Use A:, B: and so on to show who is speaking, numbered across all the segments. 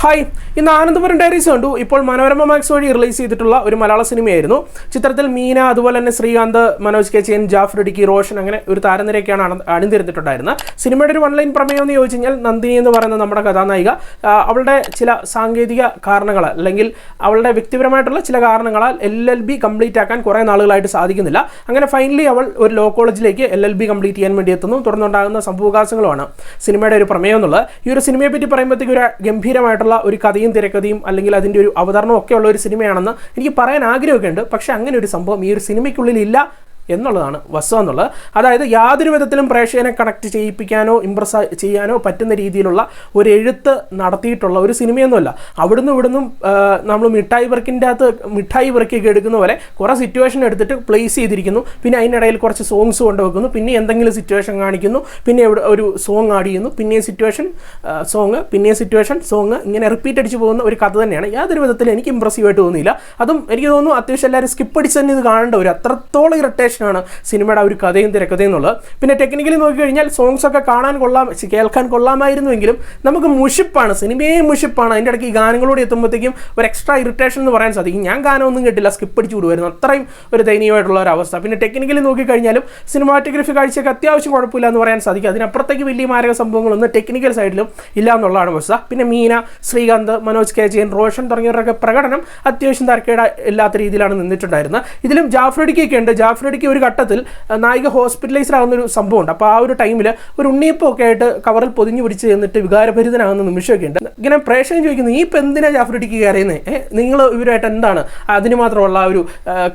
A: Hi ഇന്ന് Anandapuram diaries കണ്ടു. ഇപ്പോൾ മനോരമ മാക്സ് വഴി റിലീസ് ചെയ്തിട്ടുള്ള ഒരു മലയാള സിനിമയായിരുന്നു. ചിത്രത്തിൽ മീന അതുപോലെ തന്നെ ശ്രീകാന്ത് മനോജ് കെ ചെയ്യൻ ജാഫർ ഇടുക്കി റോഷൻ അങ്ങനെ ഒരു താരനിരയൊക്കെയാണ് അണിതിരുന്നിട്ടുണ്ടായിരുന്നത് സിനിമയുടെ ഒരു ഓൺലൈൻ പ്രമേയം എന്ന് ചോദിച്ചു കഴിഞ്ഞാൽ നന്ദിനി എന്ന് പറയുന്ന നമ്മുടെ കഥാനായിക അവളുടെ ചില സാങ്കേതിക കാരണങ്ങൾ അല്ലെങ്കിൽ അവളുടെ വ്യക്തിപരമായിട്ടുള്ള ചില കാരണങ്ങളാൽ എൽ എൽ ബി കംപ്ലീറ്റ് ആക്കാൻ കുറേ നാളുകളായിട്ട് സാധിക്കുന്നില്ല. അങ്ങനെ ഫൈനലി അവൾ ഒരു ലോ കോളേജിലേക്ക് എൽ എൽ ബി കംപ്ലീറ്റ് ചെയ്യാൻ വേണ്ടി എത്തുന്നു. തുടർന്നുണ്ടാകുന്ന സംഭവവികാസങ്ങളുമാണ് സിനിമയുടെ ഒരു പ്രമേയം എന്നുള്ളത്. ഈ ഒരു സിനിമയെ പറ്റി പറയുമ്പോഴത്തേക്ക് ഒരു ഗംഭീരമായിട്ടുള്ള ഒരു കഥയും തിരക്കഥയും അല്ലെങ്കിൽ അതിന്റെ ഒരു അവതരണവും ഒക്കെ ഉള്ള ഒരു സിനിമയാണെന്ന് എനിക്ക് പറയാൻ ആഗ്രഹമൊക്കെ ഉണ്ട്. പക്ഷേ അങ്ങനെ ഒരു സംഭവം ഈ ഒരു സിനിമയ്ക്കുള്ളിൽ ഇല്ല എന്നുള്ളതാണ് വസ്തു എന്നുള്ളത്. അതായത് യാതൊരു വിധത്തിലും പ്രേക്ഷകനെ കണക്ട് ചെയ്യിപ്പിക്കാനോ ഇമ്പ്രസ് ചെയ്യാനോ പറ്റുന്ന രീതിയിലുള്ള ഒരു എഴുത്ത് നടത്തിയിട്ടുള്ള ഒരു സിനിമയൊന്നുമല്ല. അവിടുന്ന് ഇവിടുന്നും നമ്മൾ മിഠായി വർക്കിന്റെ അകത്ത് മിഠായി വർക്കൊക്കെ എടുക്കുന്ന പോലെ കുറേ സിറ്റുവേഷൻ എടുത്തിട്ട് പ്ലേസ് ചെയ്തിരിക്കുന്നു. പിന്നെ അതിനിടയിൽ കുറച്ച് സോങ്സ് കൊണ്ടുവെക്കുന്നു പിന്നെ എന്തെങ്കിലും സിറ്റുവേഷൻ കാണിക്കുന്നു. പിന്നെ ഒരു സോങ് ആഡ് ചെയ്യുന്നു. പിന്നെ സിറ്റുവേഷൻ സോങ് പിന്നെ സിറ്റുവേഷൻ സോങ് ഇങ്ങനെ റിപ്പീറ്റ് അടിച്ച് പോകുന്ന ഒരു കഥ തന്നെയാണ്. യാതൊരു വിധത്തിലും എനിക്ക് ഇമ്പ്രസീവ് ആയിട്ട് തോന്നിയില്ല. അതും എനിക്ക് തോന്നുന്നു അത്യാവശ്യം എല്ലാവരും സ്കിപ്പ് അടിച്ച് തന്നെ ഇത് കാണേണ്ട ഒരു അത്രത്തോളം ഇറിറ്റേഷനാണ് സിനിമയുടെ ആ ഒരു കഥയും തിരക്കഥയും എന്നുള്ളത്. പിന്നെ ടെക്നിക്കലി നോക്കിക്കഴിഞ്ഞാൽ സോങ്സ് ഒക്കെ കാണാൻ കൊള്ളാം കേൾക്കാൻ കൊള്ളാമായിരുന്നുവെങ്കിലും നമുക്ക് മുഷിപ്പാണ് സിനിമയെ മുഷിപ്പാണ്. അതിന്റെ ഇടയ്ക്ക് ഈ ഗാനങ്ങളോട് എത്തുമ്പോഴത്തേക്കും ഒരു എക്സ്ട്രാ ഇറിറ്റേഷൻ എന്ന് പറയാൻ സാധിക്കും. ഞാൻ ഗാനമൊന്നും കേട്ടില്ല സ്കിപ്പ് അടിച്ച് വിടുമായിരുന്നു അത്രയും ഒരു ദയനീയമായിട്ടുള്ള ഒരു അവസ്ഥ. പിന്നെ ടെക്നിക്കലി നോക്കിക്കഴിഞ്ഞാലും സിനിമാറ്റോഗ്രഫി കാഴ്ചയ്ക്ക് അത്യാവശ്യം കുഴപ്പമില്ല എന്ന് പറയാൻ സാധിക്കും. അതിനപ്പുറത്തേക്ക് വലിയ മാരക സംഭവങ്ങളൊന്നും ടെക്നിക്കൽ സൈഡിലും ഇല്ല എന്നുള്ളതാണ് അവസ്ഥ. പിന്നെ മീന ശ്രീകാന്ത് മനോജ് കെ. ജയൻ റോഷൻ തുടങ്ങിയവരുടെ പ്രകടനം അത്യാവശ്യം തരക്കേട ഇല്ലാത്ത രീതിയിലാണ് നിന്നിട്ടുണ്ടായിരുന്നത്. ഇതിലും ജാഫ്രഡിക്കൊക്കെ ഉണ്ട് ജാഫ്രഡിക്ക് ഒരു ഘട്ടത്തിൽ നായിക ഹോസ്പിറ്റലൈസ്ഡ് ആകുന്ന ഒരു സംഭവമുണ്ട്. അപ്പോൾ ആ ഒരു ടൈമിൽ ഒരു ഉണ്ണിയപ്പമൊക്കെ ആയിട്ട് കവറിൽ പൊതിഞ്ഞു പിടിച്ച് എന്നിട്ട് വികാരഭരിതനാകുന്ന നിമിഷമൊക്കെ ഉണ്ട് ഇങ്ങനെ പ്രേക്ഷകൻ ചോദിക്കുന്നു ഈ ഇപ്പം എന്തിനാ ജാഫ്രിഡിക്ക് കയറിയുന്നത് നിങ്ങൾ ഇവരുമായിട്ട് എന്താണ്? അതിന് മാത്രമുള്ള ഒരു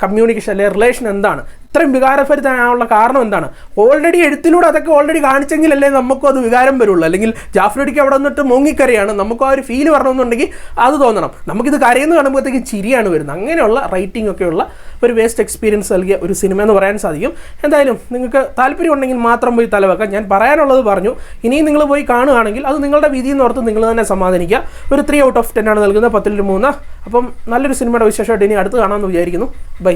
A: കമ്മ്യൂണിക്കേഷൻ അല്ലെങ്കിൽ റിലേഷൻ എന്താണ്? ഇത്രയും വികാരഭരിതനാനുള്ള കാരണം എന്താണ്? ഓൾറെഡി എഴുത്തിലൂടെ അതൊക്കെ ഓൾറെഡി കാണിച്ചെങ്കിലല്ലേ നമുക്കും അത് വികാരം വരുള്ളൂ. അല്ലെങ്കിൽ ജാഫ്രഡിക്ക് അവിടെ നിന്നിട്ട് മുങ്ങിക്കറിയാണ് നമുക്ക് ആ ഒരു ഫീൽ വരണമെന്നുണ്ടെങ്കിൽ അത് തോന്നണം. നമുക്കിത് കരയെന്ന് കാണുമ്പോഴത്തേക്കും ചിരിയാണ് വരുന്നത്. അങ്ങനെയുള്ള റൈറ്റിംഗ് ഒക്കെയുള്ള ഒരു വേസ്റ്റ് എക്സ്പീരിയൻസ് നൽകിയ ഒരു സിനിമ എന്ന് പറയാൻ സാധിക്കും. എന്തായാലും നിങ്ങൾക്ക് താല്പര്യം ഉണ്ടെങ്കിൽ മാത്രം പോയി തലവെക്കാം. ഞാൻ പറയാനുള്ളത് പറഞ്ഞു. ഇനിയും നിങ്ങൾ പോയി കാണുകയാണെങ്കിൽ അത് നിങ്ങളുടെ വിധി എന്ന് ഓർത്ത് നിങ്ങൾ തന്നെ സമാധാനിക്കുക. ഒരു ത്രീ ഔട്ട് ഓഫ് ടെൻ ആണ് നൽകുന്നത്. പത്തിൽ മൂന്ന്. അപ്പം നല്ലൊരു സിനിമയുടെ വിശേഷമായിട്ട് ഇനി അടുത്ത് കാണാമെന്ന് വിചാരിക്കുന്നു. ബൈ